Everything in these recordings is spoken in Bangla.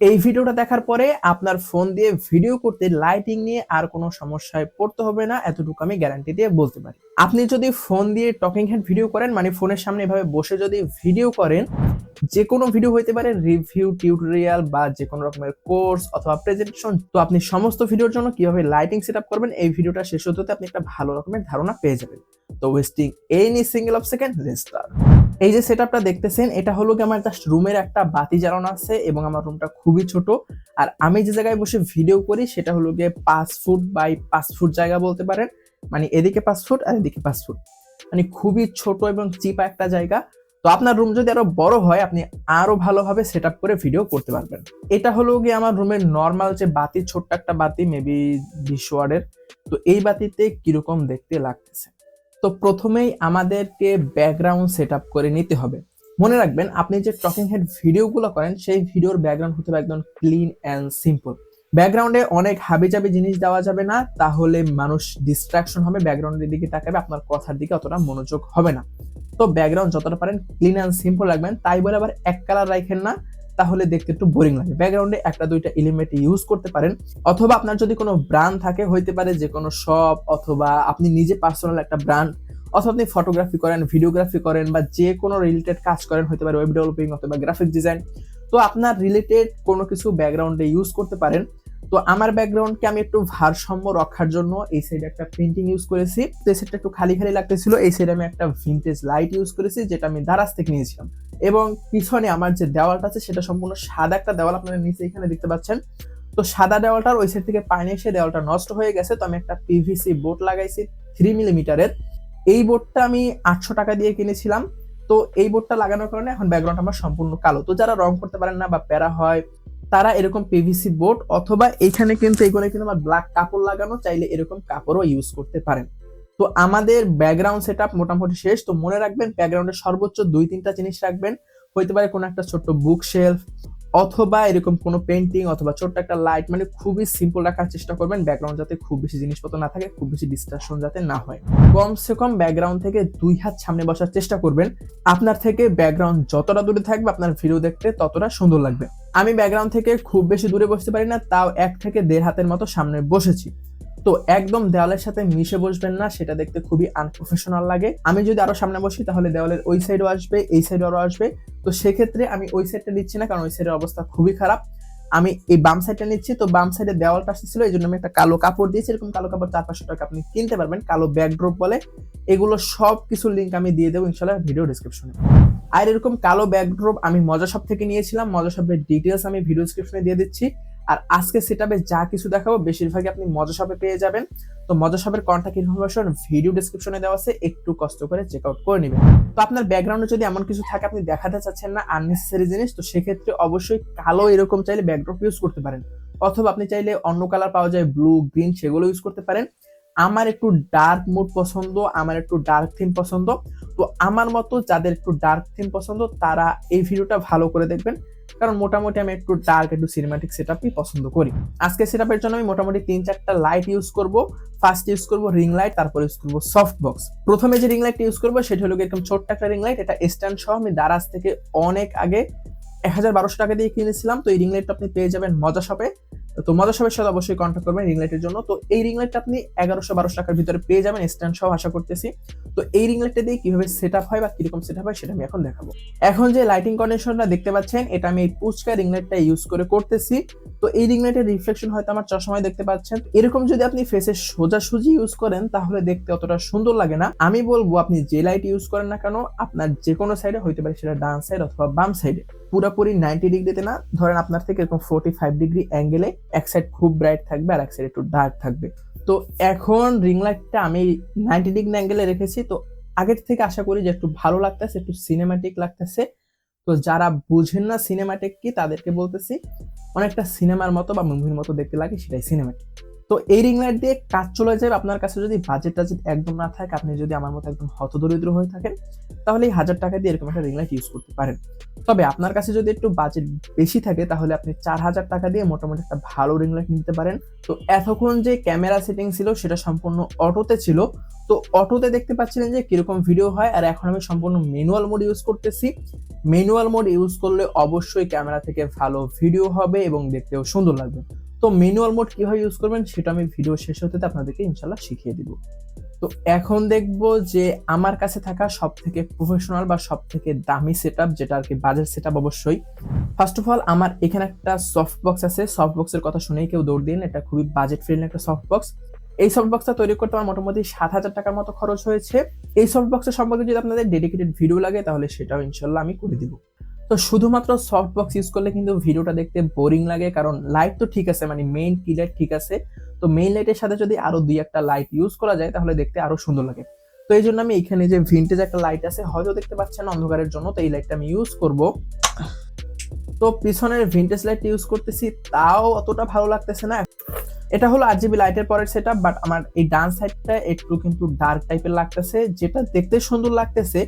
এই ভিডিওটা দেখার পরে আপনার ফোন দিয়ে ভিডিও করতে লাইটিং নিয়ে আর কোনো সমস্যায় পড়তে হবে না, এতটুকু আমি গ্যারান্টি দিয়ে বলতে পারি। আপনি যদি ফোন দিয়ে টকিং হেড ভিডিও করেন মানে ফোনের সামনে এভাবে বসে যদি ভিডিও করেন যে কোনো ভিডিও হইতে পারে রিভিউ টিউটোরিয়াল বা যে কোনো রকমের কোর্স অথবা প্রেজেন্টেশন তো আপনি সমস্ত ভিডিওর জন্য কীভাবে লাইটিং সেট করবেন, এই ভিডিওটা শেষ হতে হতে আপনি একটা ভালো রকমের ধারণা পেয়ে যাবেন। তো wasting any single of second রেস্টার এই যে সেটআপটা দেখতেছেন, এটা হলো কি আমার জাস্ট রুমের একটা বাতি জ্বালানো আছে এবং আমার রুমটা খুবই ছোট। আর আমি যে জায়গায় বসে ভিডিও করি, সেটা হলো গিয়ে পাঁচ ফুট বাই পাঁচ ফুট জায়গা বলতে পারেন। মানে এদিকে পাঁচ ফুট আর এদিকে পাঁচ ফুট মানে খুবই ছোট এবং চিপা একটা জায়গা। তো আপনার রুম যদি আরও বড় হয়, আপনি আরও ভালোভাবে সেট করে ভিডিও করতে পারবেন। এটা হলো গিয়ে আমার রুমের নর্মাল যে বাতি, ছোট্ট একটা বাতি মেবি বিশ ওয়ার্ডের তো এই বাতিতে কীরকম দেখতে লাগতেছে? তো প্রথমেই আমাদেরকে ব্যাকগ্রাউন্ড সেট আপ করে নিতে হবে। মনে রাখবেন, আপনি যে টকিং হেড ভিডিওগুলো করেন, সেই ভিডিওর ব্যাকগ্রাউন্ড হতে হবে একদম ক্লিন অ্যান্ড সিম্পল ব্যাকগ্রাউন্ডে অনেক হাবিজাবি জিনিস দেওয়া যাবে না, তাহলে মানুষ ডিস্ট্রাকশন হবে ব্যাকগ্রাউন্ডের দিকে তাকাবে, আপনার কথার দিকে অতটা মনোযোগ হবে না। তো ব্যাকগ্রাউন্ড যতটা পারেন ক্লিন অ্যান্ড সিম্পল রাখবেন, তাই বলে আবার এক কালার রাখেন না তাহলে দেখতে একটু বোরিং লাগে। ব্যাকগ্রাউন্ডে একটা দুইটা এলিমেন্ট ইউজ করতে পারেন। অথবা আপনার যদি কোনো ব্র্যান্ড থাকে, হইতে পারে যে কোনো শপ অথবা আপনি নিজে পার্সোনাল একটা ব্র্যান্ড অথবা আপনি ফটোগ্রাফি করেন ভিডিওগ্রাফি করেন বা যে কোনো রিলেটেড কাজ করেন হতে পারে ওয়েব ডেভেলপিং অথবা গ্রাফিক ডিজাইন তো আপনার রিলেটেড কোনো কিছু ব্যাকগ্রাউন্ডে ইউজ করতে পারেন। তো আমার ব্যাকগ্রাউন্ডকে আমি একটু ভারসাম্য রক্ষার জন্য এই সাইডে একটা প্রিন্টিং ইউজ করেছি। তো এই সাইডটা একটু খালি খালি লাগতেছিল, এই সাইডে আমি একটা ভিন্টেজ লাইট ইউজ করেছি, যেটা আমি দারাজ থেকে নিয়েছিলাম। এবং পিছনে আমার যে দেওয়ালটা আছে, সেটা সম্পূর্ণ সাদা একটা দেওয়াল আপনারা নিচে এখানে দেখতে পাচ্ছেন। তো সাদা দেওয়ালটার ওই সাইড থেকে পানি এসে দেওয়ালটা নষ্ট হয়ে গেছে, তো আমি একটা পিভিসি বোর্ড লাগাইছি থ্রি মিলিমিটারের এই বোর্ডটা আমি আটশো টাকা দিয়ে কিনেছিলাম। তো এই বোর্ডটা লাগানোর কারণে এখন ব্যাকগ্রাউন্ড আমার সম্পূর্ণ কালো। তো যারা রং করতে পারেন না বা প্যারা হয় তারা এরকম পিভিসি বোর্ড অথবা এইখানে কিন্তু এগুলো কিন্তু আমার ব্ল্যাক কাপড় লাগানো, চাইলে এরকম কাপড়ও ইউজ করতে পারেন। তো আমাদের ব্যাকগ্রাউন্ড সেট আপ মোটামুটি শেষ। তো মনে রাখবেন ব্যাকগ্রাউন্ডে সর্বোচ্চ দুই তিনটা জিনিস রাখবেন। হইতে পারে কোনো একটা ছোট্ট বুক শেলফ অথবা এরকম কোনো পেন্টিং অথবা ছোট্ট একটা লাইট মানে খুবই সিম্পল রাখার চেষ্টা করবেন। ব্যাকগ্রাউন্ড যাতে খুব বেশি জিনিসপত্র না থাকে, খুব বেশি ডিস্ট্রাকশন যাতে না হয়। কমসে কম ব্যাকগ্রাউন্ড থেকে দুই হাত সামনে বসার চেষ্টা করবেন। আপনার থেকে ব্যাকগ্রাউন্ড যতটা দূরে থাকবে, আপনার ভিডিও দেখতে ততটা সুন্দর লাগবে। আমি ব্যাকগ্রাউন্ড থেকে খুব বেশি দূরে বসতে পারি না, তাও এক থেকে দেড় হাতের মতো সামনে বসেছি। তো একদম দেওয়ালের সাথে মিশে বসবেন না, সেটা দেখতে খুবই আনপ্রফেশনাল লাগে। আমি যদি আরও সামনে বসি, তাহলে দেওয়ালের ওই সাইডও আসবে, এই সাইডও আরও আসবে। তো সেক্ষেত্রে আমি ওই সাইডটা নিচ্ছি না, কারণ ওই সাইডের অবস্থা খুবই খারাপ। আমি এই বাম সাইডটা নিচ্ছি, তো বাম সাইডে দেওয়ালটা আসছিল এই জন্য আমি একটা কালো কাপড় দিয়েছি। এরকম কালো কাপড় চার পাঁচশো টাকা আপনি কিনতে পারবেন, কালো ব্যাকড্রপ বলে। এগুলো সব কিছু লিঙ্ক আমি দিয়ে দেবো ইনশাল্লাহ ভিডিও ডিসক্রিপশনে আর এরকম কালো ব্যাকড্রপ আমি মজা শপ থেকে নিয়েছিলাম মজা শপের ডিটেলস আমি ভিডিও ডিসক্রিপশনে দিয়ে দিচ্ছি। আর আজকে সেটাবে যা কিছু দেখাবো, বেশিরভাগই আপনি মজা শপে পেয়ে যাবেন। তো মজা শপের কন্ট্যাক্ট ইনফরমেশন ভিডিও ডিসক্রিপশনে দেওয়া আছে, একটু কষ্ট করে চেক আউট করে নেবেন। তো আপনার ব্যাকগ্রাউন্ডে যদি এমন কিছু থাকে আপনি দেখাতে চাচ্ছেন না আননেসেসারি জিনিস, তো সেক্ষেত্রে অবশ্যই কালো এরকম চাইলে ব্যাকড্রপ ইউজ করতে পারেন। অথবা আপনি চাইলে অন্য কালার পাওয়া যায় ব্লু গ্রিন সেগুলো ইউজ করতে পারেন। আমার একটু ডার্ক মুড পছন্দ, আমার একটু ডার্ক থিম পছন্দ। তো আমার মতো যাদের একটু ডার্ক থিম পছন্দ, তারা এই ভিডিওটা ভালো করে দেখবেন। কারণ মোটামুটি আমি একটু ডার্ক একটু সিনেমাটিক সেট পছন্দ করি। আজকে সেট জন্য আমি মোটামুটি তিন চারটা লাইট ইউজ করব। ফার্স্ট ইউজ করব রিং লাইট তারপর ইউজ করব সফট বক্স প্রথমে যে রিং লাইট ইউজ করব, সেটা হলো এরকম ছোট্ট একটা রিং লাইট এটা স্ট্যান্ড সহ আমি দারাজ থেকে অনেক আগে, এক হাজার বারোশো টাকা দিয়ে কিনেছিলাম। তো এই রিং লাইটটা আপনি পেয়ে যাবেন মজা শপে তো মজা শপের সাথে অবশ্যই কন্ট্যাক্ট করবেন রিং লাইটের জন্য। তো এই রিং লাইটটা আপনি এগারোশো বারোশো টাকার ভিতরে পেয়ে যাবেন স্ট্যান্ড সহ আশা করতেছি। তো এই রিং লাইটটা দিয়ে কীভাবে সেট আপ হয় বা কীরকম সেট আপ হয় সেটা আমি এখন দেখাবো। এখন যে লাইটিং কন্ডিশনটা দেখতে পাচ্ছেন, এটা আমি এই পুচকা রিং লাইটটা ইউজ করে করতেছি। তো এই রিং লাইটের রিফ্লেকশন হয়তো আমার চশমায় দেখতে পাচ্ছেন। এরকম যদি আপনি ফেসে সোজাসুজি ইউজ করেন, তাহলে দেখতে অতটা সুন্দর লাগে না। আমি বলব আপনি যে লাইট ইউজ করেন না কেন, আপনার যে কোনো সাইডে হইতে পারে সেটা ডান সাইড অথবা বাম সাইডে পুরোপুরি নাইনটি ডিগ্রিতে না, ধরেন আপনার থেকে এরকম ফোর্টি ফাইভ ডিগ্রি অ্যাঙ্গেলে এক সাইড খুব ব্রাইট থাকবে আর এক সাইড একটু ডার্ক থাকবে। তো এখন রিং লাইটটা আমি নাইনটি ডিগ্রি অ্যাঙ্গেলে রেখেছি, তো আগের থেকে আশা করি যে একটু ভালো লাগতেছে, একটু সিনেমাটিক লাগতেছে। তো যারা বুঝেন না সিনেমাটিক কি, তাদেরকে বলতেছি, অনেকটা সিনেমার মতো বা মুভির মতো দেখতে লাগে, সেটাই সিনেমাটিক তো এই রিং লাইট দিয়ে কাজ চলে যাবে। আপনার কাছে যদি বাজেট টাজেট একদম না থাকে, আপনি যদি আমার মতো একদম হতদরিদ্র হয়ে থাকেন, তাহলে এই হাজার টাকা দিয়ে এরকম একটা রিং লাইট ইউজ করতে পারেন। তবে আপনার কাছে যদি একটু বাজেট বেশি থাকে, তাহলে আপনি চার হাজার টাকা দিয়ে মোটামুটি একটা ভালো রিং লাইট নিতে পারেন। তো এতক্ষণ যে ক্যামেরা সেটিং ছিল, সেটা সম্পূর্ণ অটোতে ছিল। তো অটোতে দেখতে পাচ্ছিলেন যে কীরকম ভিডিও হয়, আর এখন আমি সম্পূর্ণ ম্যানুয়াল মোড ইউজ করতেছি। ম্যানুয়াল মোড ইউজ করলে অবশ্যই ক্যামেরা থেকে ভালো ভিডিও হবে এবং দেখতেও সুন্দর লাগবে। তো ম্যানুয়াল মোড কীভাবে ইউজ করবেন সেটা আমি ভিডিও শেষ হতে আপনাদেরকে ইনশাল্লাহ শিখিয়ে দিব। তো এখন দেখব যে আমার কাছে থাকা সব থেকে প্রফেশনাল বা সব থেকে দামি সেট যেটা আর কি বাজেট সেট অবশ্যই। ফার্স্ট অফ অল আমার এখানে একটা সফট বক্স আছে। সফট বক্সের কথা শুনেই কেউ দৌড় দিন। এটা খুবই বাজেট ফ্রেন্ডলি একটা সফট বক্স এই সফট বক্সটা তৈরি করতে আমার মোটামুটি সাত হাজার টাকার মতো খরচ হয়েছে। এই সফট বক্সের সম্পর্কে যদি আপনাদের ডেডিকেটেড ভিডিও লাগে তাহলে সেটাও ইনশাল্লাহ আমি করে দিব। তো শুধুমাত্র সফট বক্স ইউজ করলে কিন্তু ভিডিওটা দেখতে বোরিং লাগে, কারণ লাইট তো ঠিক আছে মানে মেইন কি লাইট ঠিক আছে। তো মেইন লাইটের সাথে যদি আরও দুই একটা লাইট ইউজ করা যায়, তাহলে দেখতে আরও সুন্দর লাগে। তো এই জন্য আমি এখানে যে ভিন্টেজ একটা লাইট আছে, হয়তো দেখতে পাচ্ছেন অন্ধকারের জন্য, তো এই লাইটটা আমি ইউজ করব। তো পিছনের ভিন্টেজ লাইট ইউজ করতেছি, তাও অতটা ভালো লাগতেছে না। এটা হলো আর জিবি লাইটের পরের সেট বাট আমার এই ডান সাইডটা একটু কিন্তু ডার্ক টাইপের লাগতেছে, যেটা দেখতে সুন্দর লাগতেছে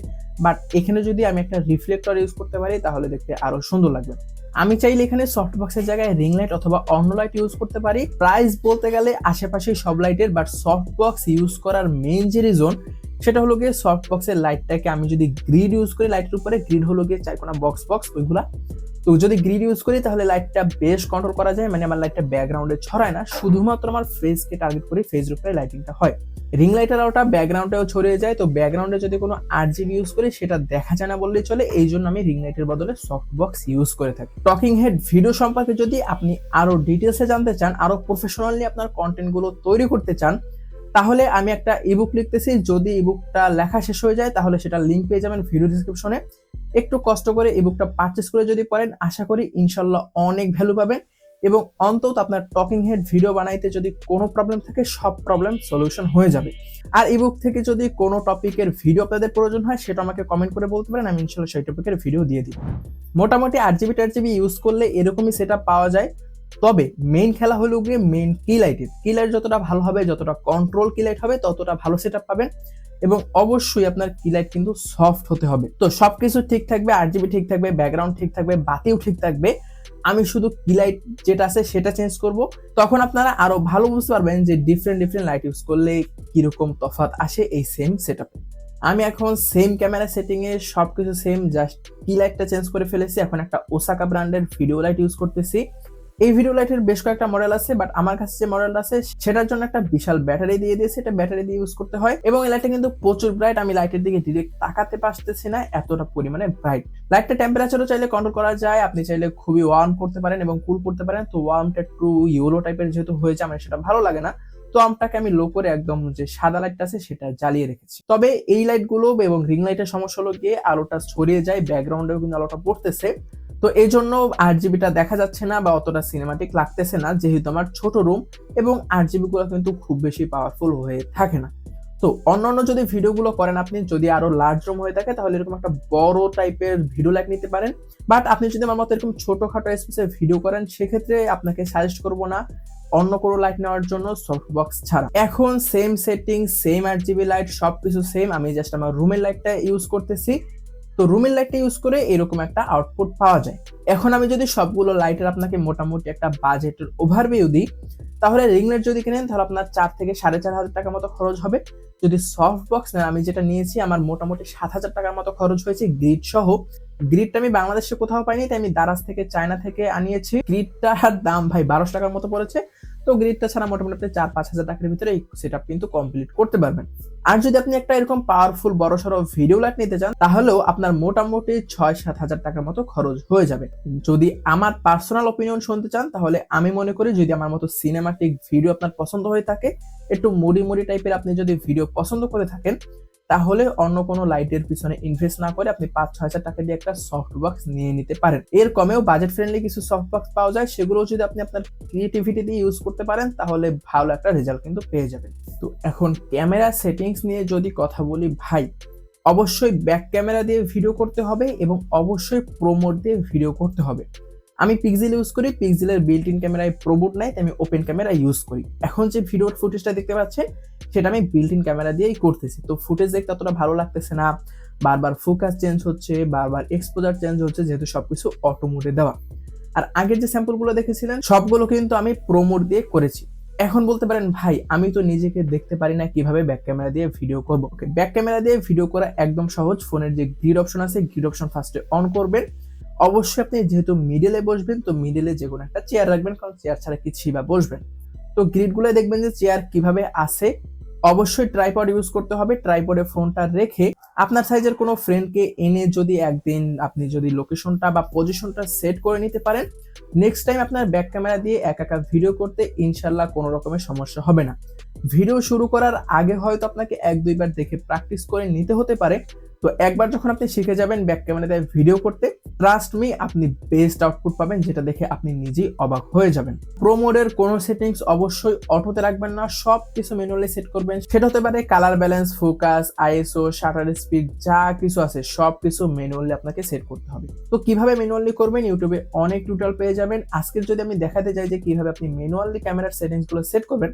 বাট এখানে যদি আমি একটা রিফ্লেক্টর ইউজ করতে পারি, তাহলে দেখতে আরও সুন্দর লাগবে। আমি চাইলে এখানে সফট বক্সের জায়গায় রিং লাইট অথবা অন্য লাইট ইউজ করতে পারি। প্রাইস বলতে গেলে আশেপাশে সব লাইটের বাট সফট বক্স ইউজ করার মেইন যে রিজন সেটা হলো গিয়ে সফট বক্সের লাইটটাকে আমি যদি গ্রিড ইউজ করি লাইটের উপরে গ্রিড হলো গিয়ে চারকোনা বক্স বক্স ওইগুলা তো যদি গ্রিড ইউজ করি, তাহলে লাইটটা বেশ কন্ট্রোল করা যায়। মানে আমার লাইটটা ব্যাকগ্রাউন্ডে ছড়ায় না। শুধুমাত্র আমার ফেসকে টার্গেট করে ফেসের উপরে লাইটিংটা হয়। রিং লাইটের আলোটা ব্যাকগ্রাউন্ডেও ছড়িয়ে যায়। তো ব্যাকগ্রাউন্ডে যদি কোনো আর জিবি ইউজ করি, সেটা দেখা যায় না বললেই চলে। এই জন্য আমি রিং লাইটের বদলে সফট বক্স ইউজ করে থাকি। টকিং হেড ভিডিও সম্পর্কে যদি আপনি আরও ডিটেলসে জানতে চান, আরও প্রফেশনালি আপনার কন্টেন্টগুলো তৈরি করতে চান, তাহলে আমি একটা ইবুক লিখতেছি। যদি ইবুকটা লেখা শেষ হয়ে যায়, তাহলে সেটা লিঙ্ক পেয়ে যাবেন ভিডিও ডিসক্রিপশনে একটু কষ্ট করে এই বুকটা পারচেস করে যদি পড়েন, আশা করি ইনশাল্লাহ অনেক ভ্যালু পাবেন এবং অন্তত আপনার টকিং হেড ভিডিও বানাইতে যদি কোনো প্রবলেম থাকে, সব প্রবলেম সলিউশন হয়ে যাবে। আর ইবুক থেকে যদি কোনো টপিকের ভিডিও আপনাদের প্রয়োজন হয়, সেটা আমাকে কমেন্ট করে বলতে পারেন, আমি ইনশাল্লাহ সেই টপিকের ভিডিও দিয়ে দিই। মোটামুটি আট জিবি টার জিবি ইউজ করলে এরকমই সেটা পাওয়া যায়। তবে মেইন খেলা হলো গিয়ে মেইন কি লাইটের কি লাইট যতটা ভালো হবে, যতটা কন্ট্রোল কি লাইট হবে, ততটা ভালো সেট পাবেন। এবং অবশ্যই আপনার কি লাইট কিন্তু সফট হতে হবে। তো সবকিছু ঠিক থাকবে আর জিবি ঠিক থাকবে ব্যাকগ্রাউন্ড ঠিক থাকবে, বাতিও ঠিক থাকবে। আমি শুধু কি লাইট যেটা আছে সেটা চেঞ্জ করব। তখন আপনারা আরও ভালো বুঝতে পারবেন যে ডিফারেন্ট ডিফারেন্ট লাইট ইউজ করলে কীরকম তফাৎ আসে এই সেম সেটআপে আমি এখন সেম ক্যামেরা সেটিং এ সবকিছু সেম জাস্ট কি লাইটটা চেঞ্জ করে ফেলেছি। এখন একটা ওসাকা ব্র্যান্ডের ভিডিও লাইট ইউজ করতেছি। এই ভিডিও লাইটের বেশ কয়েকটা মডেল আছে বাট আমার কাছে যে মডেল আছে, সেটার জন্য একটা বিশাল ব্যাটারি দিয়ে দিয়েছে। এটা ব্যাটারি দিয়ে ইউজ করতে হয় এবং এই লাইটটা কিন্তু প্রচুর ব্রাইট আমি লাইটের দিকে ডিরেক্ট তাকাতে পারতেছি না, এতটা পরিমাণে ব্রাইট লাইটটা টেম্পারেচারও চাইলে কন্ট্রোল করা যায়। আপনি চাইলে খুবই ওয়ার্ম করতে পারেন এবং কুল করতে পারেন। তো ওয়ার্মটা একটু ইউরো টাইপের যেহেতু হয়েছে, আমার সেটা ভালো লাগে না। তো আমটাকে আমি লো করে একদম যে সাদা লাইটটা আছে, সেটা জ্বালিয়ে রেখেছি। তবে এই লাইটগুলো এবং রিং লাইটের সমস্যা হলো গিয়ে আলোটা ছড়িয়ে যায় ব্যাকগ্রাউন্ডেও কিন্তু আলোটা পড়তেছে। তো এই জন্য আট জিবিটা দেখা যাচ্ছে না বা অতটা সিনেমাটিক লাগতেছে না, যেহেতু আমার ছোট রুম এবং আট জিবিগুলো কিন্তু খুব বেশি পাওয়ারফুল হয়ে থাকে না। তো অন্যান্য যদি ভিডিওগুলো করেন আপনি, যদি আরও লার্জ রুম হয়ে থাকে, তাহলে এরকম একটা বড় টাইপের ভিডিও লাইট নিতে পারেন। বাট আপনি যদি আমার মতো এরকম ছোটখাটো স্পেসের ভিডিও করেন, সেক্ষেত্রে আপনাকে সাজেস্ট করব না অন্য কোনো লাইট নেওয়ার জন্য সফট বক্স ছাড়া। এখন সেম সেটিং সেম আট জিবি লাইট সবকিছু সেম আমি জাস্ট আমার রুমের লাইটটা ইউজ করতেছি। তো রুমের লাইটটা ইউজ করে এরকম একটা আউটপুট পাওয়া যায়। এখন আমি যদি সবগুলো লাইটের আপনাকে মোটামুটি একটা বাজেটের ওভারভিউ দিই, তাহলে রিং লাইট যদি কিনেন, তাহলে আপনার চার থেকে সাড়ে চার হাজার টাকার মতো খরচ হবে। যদি সফট বক্স নেন, আমি যেটা নিয়েছি, আমার মোটামুটি সাত হাজার টাকার মতো খরচ হয়েছে গ্রিড সহ। গ্রিডটা আমি বাংলাদেশে কোথাও পাইনি, তাই আমি দারাজ থেকে, চায়না থেকে আনিয়েছি। গ্রিডটার দাম ভাই বারোশো টাকার মতো পড়েছে। তো গ্রিডটা ছাড়া মোটামুটি আপনি চার পাঁচ হাজার টাকার ভিতরে এই সেট কিন্তু কমপ্লিট করতে পারবেন। আর যদি আপনি একটা এরকম পাওয়ারফুল বড় সড়ো ভিডিও লাইট নিতে চান, তাহলেও আপনার মোটামুটি ছয় সাত হাজার টাকার মতো খরচ হয়ে যাবে। যদি আমার পার্সোনাল অপিনিয়ন শুনতে চান, তাহলে আমি মনে করি যদি আমার মতো সিনেমাটিক ভিডিও আপনার পছন্দ হয়ে থাকে, একটু মুড়ি মুড়ি টাইপের আপনি যদি ভিডিও পছন্দ করে থাকেন তাহলে অন্য কোনো লাইটের পিছনে ইনভেস্ট না করে আপনি পাঁচ, ছয় হাজার টাকা দিয়ে একটা সফট বক্স নিয়ে নিতে পারেন। এর কমেও বাজেট ফ্রেন্ডলি কিছু সফট বক্স পাওয়া যায় সেগুলো যদি আপনি আপনার ক্রিয়েটিভিটি দিয়ে ইউজ করতে পারেন, তাহলে ভালো একটা রেজাল্ট কিন্তু পেয়ে যাবেন। তো এখন ক্যামেরা সেটিংস নিয়ে যদি কথা বলি, ভাই, অবশ্যই ব্যাক ক্যামেরা দিয়ে ভিডিও করতে হবে এবং অবশ্যই প্রোমোট দিয়ে ভিডিও করতে হবে। আমি পিক্সেল ইউজ করি পিক্সেলের বিল্ট ইন ক্যামেরায় প্রোবুট নাই আমি ওপেন ক্যামেরা ইউজ করি। এখন যে ভিডিওর ফুটেজটা দেখতে পাচ্ছেন সেটা আমি বিল্ট ইন ক্যামেরা দিয়েই করতেছি। তো ফুটেজ দেখতে অতটা ভালো লাগতেছে না, বারবার ফোকাস চেঞ্জ হচ্ছে, বারবার এক্সপোজার চেঞ্জ হচ্ছে, যেহেতু সবকিছু অটো মোডে দেওয়া। আর আগের যে স্যাম্পলগুলো দেখেছিলেন, সবগুলো কিন্তু আমি প্রোমোট দিয়ে করেছি। এখন বলতে পারেন, ভাই, আমি তো নিজেকে দেখতে পারি না কীভাবে ব্যাক ক্যামেরা দিয়ে ভিডিও করব? ব্যাক ক্যামেরা দিয়ে ভিডিও করা একদম সহজ। ফোনের যে গ্রিড অপশন আছে গ্রিড অপশন ফার্স্টে অন করবেন। অবশ্যই আপনি যেহেতু মিডলে বসবেন, তো মিডলে যে কোনো একটা চেয়ার রাখবেন, কারণ চেয়ার ছাড়া কিছুই বা বসবেন তো গ্রিডগুলো দেখবেন যে চেয়ার কীভাবে আসে অবশ্যই ট্রাইপড ইউজ করতে হবে। ট্রাইপডে ফোনটা রেখে আপনার সাইজের কোনো ফ্রেন্ডকে এনে যদি একদিন আপনি যদি লোকেশনটা বা পজিশনটা সেট করে নিতে পারেন নেক্সট টাইম আপনার ব্যাক ক্যামেরা দিয়ে একা একা ভিডিও করতে ইনশাল্লাহ কোনো রকমের সমস্যা হবে না। ভিডিও শুরু করার আগে হয়তো আপনাকে এক, দুইবার দেখে প্র্যাকটিস করে নিতে হতে পারে। তো একবার যখন আপনি শিখে যাবেন ব্যাক ক্যামেরা দিয়ে ভিডিও করতে ট্রাস্ট মি আপনি বেস্ট আউটপুট পাবেন, যেটা দেখে আপনি নিজেই অবাক হয়ে যাবেন। প্রো মোডের কোনো সেটিংস অবশ্যই অটোতে রাখবেন না সব কিছু ম্যানুয়ালি সেট করবেন। সেটা হতে পারে colour balance focus ISO shutter speed যা কিছু আছে সব কিছু ম্যানুয়ালি আপনাকে সেট করতে হবে। তো কীভাবে ম্যানুয়ালি করবেন? ইউটিউবে অনেক টিউটোরিয়াল পেয়ে যাবেন। আজকের যদি আমি দেখাতে চাই যে কীভাবে আপনি ম্যানুয়ালি ক্যামেরার সেটিংসগুলো সেট করবেন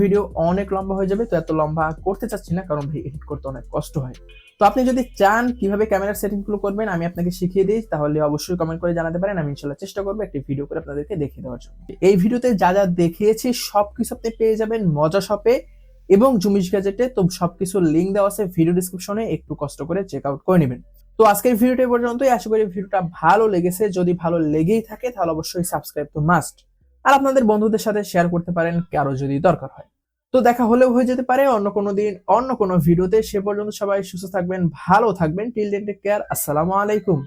ভিডিও অনেক লম্বা হয়ে যাবে। তো এত লম্বা করতে চাচ্ছি না, কারণ ভাই এডিট করতে অনেক কষ্ট হয়। তো আপনি যদি চান কীভাবে ক্যামেরার সেটিংগুলো করবেন, আমি আপনাকে শিখিয়ে দিই। তাহলে অবশ্যই কমেন্ট করে জানাতে পারেন। আমি ইনশাল্লাহ চেষ্টা করব একটি ভিডিও করে আপনাদেরকে দেখিয়ে দেওয়ার জন্য। এই ভিডিওতে যা যা দেখিয়েছি, সবকিছু আপনি পেয়ে যাবেন মজা শপে এবং জুমিশ গ্যাজেটে তো সবকিছু লিঙ্ক দেওয়া আছে ভিডিও ডিসক্রিপশনে একটু কষ্ট করে চেক আউট করে নেবেন। তো আজকের ভিডিওটা পর্যন্তই। আশা করি ভিডিওটা ভালো লেগেছে। যদি ভালো লেগেই থাকে, তাহলে অবশ্যই সাবস্ক্রাইব তো মাস্ট আর আপনাদের বন্ধুদের সাথে শেয়ার করতে পারেন, কারও যদি দরকার হয়। তো দেখা হলেও হয়ে যেতে পারে। অন্য কোনো দিন, অন্য কোনো ভিডিওতে সে পর্যন্ত সবাই সুস্থ থাকবেন, ভালো থাকবেন। টিল ডেন্টেক কেয়ার আসসালামু আলাইকুম।